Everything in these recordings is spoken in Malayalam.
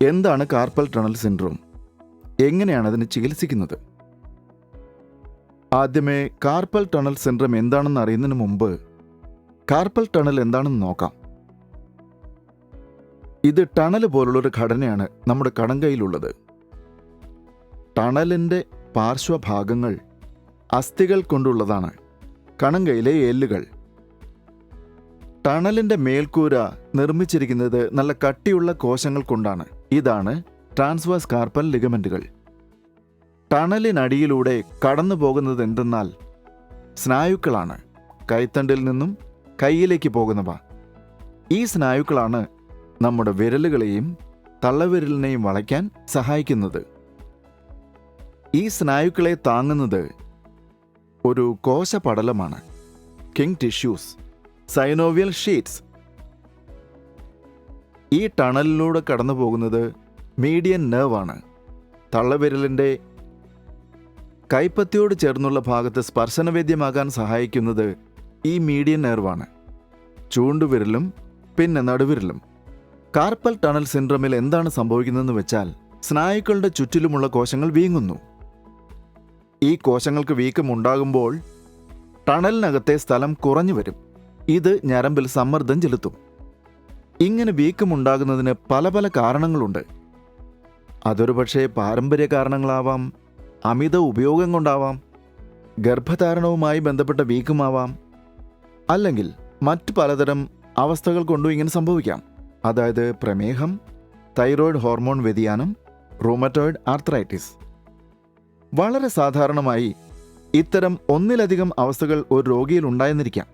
എന്താണ് കാർപ്പൽ ടണൽ സിൻഡ്രോം? എങ്ങനെയാണ് അതിനെ ചികിത്സിക്കുന്നത്? ആദ്യമേ കാർപ്പൽ ടണൽ സിൻഡ്രോം എന്താണെന്ന് അറിയുന്നതിന് മുമ്പ് കാർപ്പൽ ടണൽ എന്താണെന്ന് നോക്കാം. ഇത് ടണൽ പോലുള്ളൊരു ഘടനയാണ് നമ്മുടെ കടങ്കയിലുള്ളത് ടണലിന്റെ പാർശ്വഭാഗങ്ങൾ അസ്ഥികൾ കൊണ്ടുള്ളതാണ് കണങ്കയിലെ എല്ലുകൾ. ടണലിന്റെ മേൽക്കൂര നിർമ്മിച്ചിരിക്കുന്നത് നല്ല കട്ടിയുള്ള കോശങ്ങൾ കൊണ്ടാണ്. ഇതാണ് ട്രാൻസ്വേഴ്സ് കാർപ്പൽ ലിഗമെന്റുകൾ ടണലിനടിയിലൂടെ കടന്നു പോകുന്നത് എന്തെന്നാൽ സ്നായുക്കളാണ്. കൈത്തണ്ടിൽ നിന്നും കൈയിലേക്ക് പോകുന്നവ. ഈ സ്നായുക്കളാണ് നമ്മുടെ വിരലുകളെയും തള്ളവിരലിനെയും വളയ്ക്കാൻ സഹായിക്കുന്നത്. ഈ സ്നായുക്കളെ താങ്ങുന്നത് ഒരു കോശപടലമാണ് കിങ് ടിഷ്യൂസ് സൈനോവിയൽ ഷീറ്റ്സ് ഈ ടണലിലൂടെ കടന്നു പോകുന്നത് മീഡിയൻ നെർവാണ് തള്ളവിരലിന്റെ കൈപ്പത്തിയോട് ചേർന്നുള്ള ഭാഗത്ത് സ്പർശനവേദ്യമാകാൻ സഹായിക്കുന്നത് ഈ മീഡിയൻ നെർവാണ് ചൂണ്ടുവിരലും പിന്നെ നടുവിരലും. കാർപ്പൽ ടണൽ സിൻഡ്രമിൽ എന്താണ് സംഭവിക്കുന്നതെന്ന് വെച്ചാൽ സ്നായുക്കളുടെ ചുറ്റിലുമുള്ള കോശങ്ങൾ വീങ്ങുന്നു. ഈ കോശങ്ങൾക്ക് വീക്കം ഉണ്ടാകുമ്പോൾ ടണലിനകത്തെ സ്ഥലം കുറഞ്ഞു വരും. ഇത് ഞരമ്പിൽ സമ്മർദ്ദം ചെലുത്തും. ഇങ്ങനെ വീക്കമുണ്ടാകുന്നതിന് പല പല കാരണങ്ങളുണ്ട്. അതൊരു പക്ഷേ പാരമ്പര്യ കാരണങ്ങളാവാം അമിത ഉപയോഗം കൊണ്ടാവാം ഗർഭധാരണവുമായി ബന്ധപ്പെട്ട വീക്കമാവാം അല്ലെങ്കിൽ മറ്റ് പലതരം അവസ്ഥകൾ കൊണ്ടും ഇങ്ങനെ സംഭവിക്കാം. അതായത് പ്രമേഹം തൈറോയ്ഡ് ഹോർമോൺ വ്യതിയാനം റൂമറ്റോയിഡ് ആർത്രൈറ്റിസ്. വളരെ സാധാരണമായി ഇത്തരം ഒന്നിലധികം അവസ്ഥകൾ ഒരു രോഗിയിൽ ഉണ്ടായെന്നിരിക്കാം.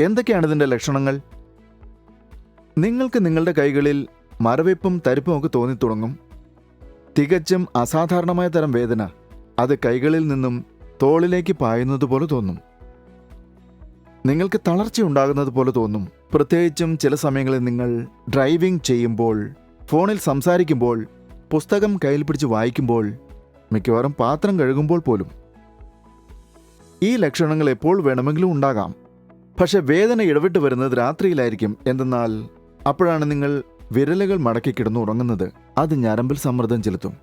എന്തൊക്കെയാണ് ഇതിന്റെ ലക്ഷണങ്ങൾ? നിങ്ങൾക്ക് നിങ്ങളുടെ കൈകളിൽ മരവിപ്പും തരിപ്പും ഒക്കെ തോന്നിത്തുടങ്ങും തികച്ചും അസാധാരണമായ തരം വേദന അത് കൈകളിൽ നിന്നും തോളിലേക്ക് പായുന്നത് പോലെ തോന്നും. നിങ്ങൾക്ക് തളർച്ച ഉണ്ടാകുന്നത് പോലെ തോന്നും. പ്രത്യേകിച്ചും ചില സമയങ്ങളിൽ നിങ്ങൾ ഡ്രൈവിംഗ് ചെയ്യുമ്പോൾ ഫോണിൽ സംസാരിക്കുമ്പോൾ പുസ്തകം കയ്യിൽ പിടിച്ച് വായിക്കുമ്പോൾ മിക്കവാറും പാത്രം കഴുകുമ്പോൾ പോലും. ഈ ലക്ഷണങ്ങൾ എപ്പോൾ വേണമെങ്കിലും ഉണ്ടാകാം. പക്ഷെ വേദന ഇടവിട്ട് വരുന്നത് രാത്രിയിലായിരിക്കും. എന്തെന്നാൽ അപ്പോഴാണ് നിങ്ങൾ വിരലുകൾ മടക്കി കിടന്നുറങ്ങുന്നത് അത് ഞരമ്പിൽ സമ്മർദ്ദം ചെലുത്തും.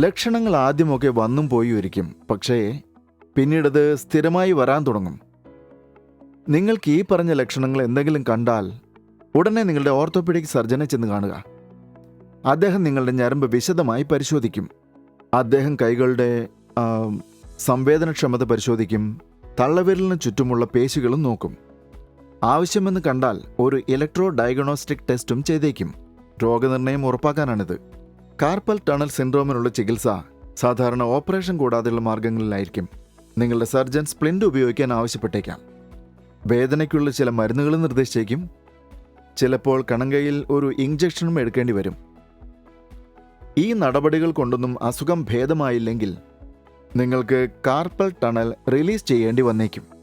ലക്ഷണങ്ങൾ ആദ്യമൊക്കെ വന്നും പോയി ഒരിക്കും പക്ഷേ പിന്നീടത് സ്ഥിരമായി വരാൻ തുടങ്ങും. നിങ്ങൾക്ക് ഈ പറഞ്ഞ ലക്ഷണങ്ങൾ എന്തെങ്കിലും കണ്ടാൽ ഉടനെ നിങ്ങളുടെ ഓർത്തോപീഡിക് സർജനെ ചെന്ന് കാണുക. അദ്ദേഹം നിങ്ങളുടെ ഞരമ്പ് വിശദമായി പരിശോധിക്കും. അദ്ദേഹം കൈകളുടെ സംവേദനക്ഷമത പരിശോധിക്കും. തള്ളവിരലിന് ചുറ്റുമുള്ള പേശികളും നോക്കും. ആവശ്യമെന്ന് കണ്ടാൽ ഒരു ഇലക്ട്രോ ഡയഗ്നോസ്റ്റിക് ടെസ്റ്റും ചെയ്തേക്കും. രോഗനിർണയം ഉറപ്പാക്കാനാണിത്. കാർപ്പൽ ടണൽ സിൻഡ്രോമിനുള്ള ചികിത്സ സാധാരണ ഓപ്പറേഷൻ കൂടാതെയുള്ള മാർഗങ്ങളിലായിരിക്കും. നിങ്ങളുടെ സർജൻ സ്പ്ലിന്റ് ഉപയോഗിക്കാൻ ആവശ്യപ്പെട്ടേക്കാം. വേദനയ്ക്കുള്ള ചില മരുന്നുകൾ നിർദ്ദേശിച്ചേക്കും. ചിലപ്പോൾ കണങ്കയിൽ ഒരു ഇഞ്ചക്ഷനും എടുക്കേണ്ടി വരും. ഈ നടപടികൾ കൊണ്ടൊന്നും അസുഖം ഭേദമായില്ലെങ്കിൽ നിങ്ങൾക്ക് കാർപ്പൽ ടണൽ റിലീസ് ചെയ്യേണ്ടി വന്നേക്കും.